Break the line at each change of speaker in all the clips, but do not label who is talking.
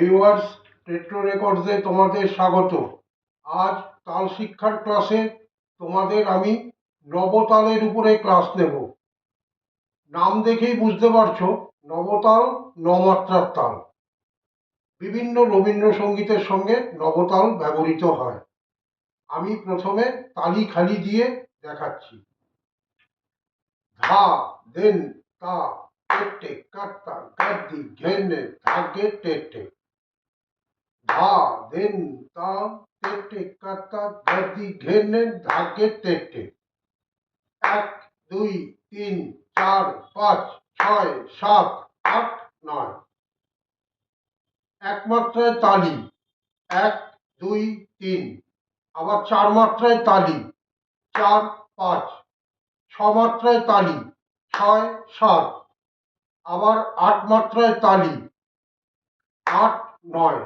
viewers টেট্রো রেকর্ডসে তোমাদের স্বাগত আজ তাল শিক্ষার ক্লাসে তোমাদের আমি নবতালের উপরে ক্লাস নেব নাম দেখেই বুঝতে পারছো নবতাল নমাত্রার তাল বিভিন্ন রবীন্দ্রসঙ্গীতের সঙ্গে নবতাল ব্যবহৃত হয় আমি প্রথমে তালি খালি দিয়ে দেখাচ্ছি ধা দেন তা টেক টেক কাট্টা কাট্টি ঘেন্নে ধাকে টেক টেক ধা দেন তা তেটে কাতা ধি ঘেনে ধাকে তেটে এক দুই তিন চার পাঁচ ছয় সাত আট নয় এক মাত্রায় তালি এক দুই তিন আবার চার মাত্রায় তালি চার পাঁচ ছ মাত্রায় তালি ছয় সাত আবার আট মাত্রায় তালি আট নয়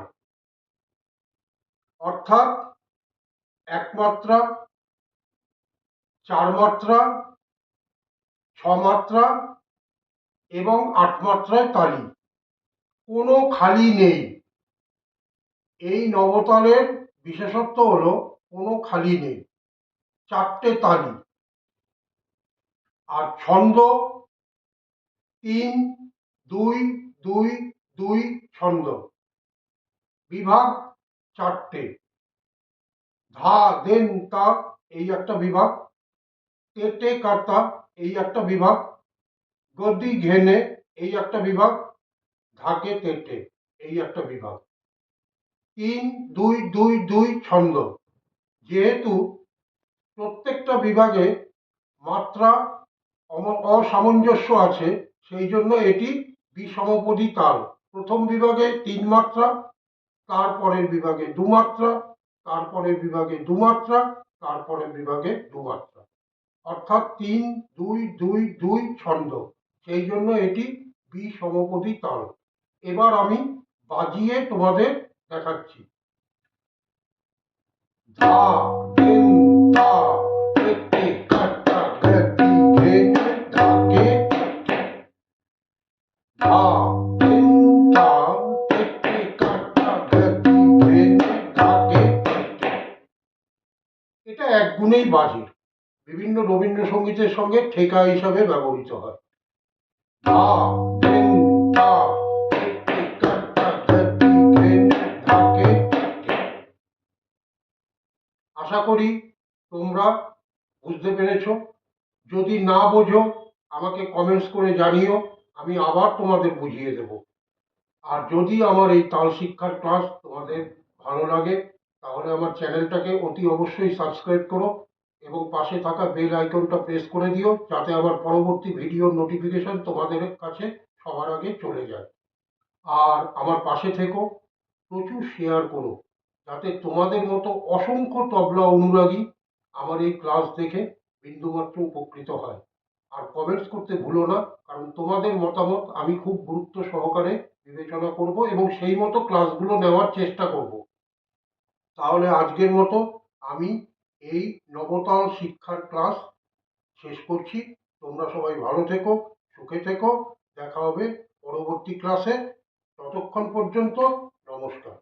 অর্থাৎ একমাত্রা চারমাত্রা চার মাত্রা এবং আট মাত্রায় তালি কোনো খালি নেই এই নবতালের বিশেষত্ব হলো কোনো খালি নেই চারটে তালি আর ছন্দ তিন দুই দুই দুই ছন্দ বিভাগ চারটে ধা দেন তা এই একটা বিভাগ তেটে কাটা এই একটা বিভাগ গদি ঘেনে এই একটা বিভাগ ধাকে তেটে এই একটা বিভাগ তিন দুই দুই দুই ছন্দ যেহেতু প্রত্যেকটা বিভাগে মাত্রা অসামঞ্জস্য আছে সেই জন্য এটি বিসমপদী তাল প্রথম বিভাগে তিন মাত্রা তারপরের বিভাগে দুমাত্রা তারপরের বিভাগে দুমাত্রা তারপরের বিভাগে দুমাত্রা অর্থাৎ তিন দুই দুই দুই ছন্দ সেই জন্য এটি বি সমপদী তাল এবার আমি বাজিয়ে তোমাদের দেখাচ্ছি ধা দিন ধা গুণেই বাজে বিভিন্ন রবীন্দ্রসঙ্গীতের সঙ্গে ঠেকা হিসাবে ব্যবহৃত হয় আশা করি তোমরা বুঝতে পেরেছ যদি না বোঝো আমাকে কমেন্টস করে জানিও আমি আবার তোমাদের বুঝিয়ে দেব আর যদি আমার এই তাল শিক্ষার ক্লাস তোমাদের ভালো লাগে তাহলে আমার চ্যানেলটাকে অতি অবশ্যই সাবস্ক্রাইব করো এবং পাশে থাকা বেল আইকনটা প্রেস করে দিও যাতে আমার পরবর্তী ভিডিওর নোটিফিকেশন তোমাদের কাছে সবার আগে চলে যায় আর আমার পাশে থেকো প্রচুর শেয়ার করো যাতে তোমাদের মতো অসংখ্য তবলা অনুরাগী আমার এই ক্লাস দেখে বিন্দুমাত্র উপকৃত হয় আর কমেন্টস করতে ভুলো না কারণ তোমাদের মতামত আমি খুব গুরুত্ব সহকারে বিবেচনা করব এবং সেই মতো ক্লাসগুলো নেওয়ার চেষ্টা করব তাহলে আজকের মতো আমি এই নবতল শিক্ষার ক্লাস শেষ করছি তোমরা সবাই ভালো থেকো সুখে থেকো দেখা হবে পরবর্তী ক্লাসে ততক্ষণ পর্যন্ত নমস্কার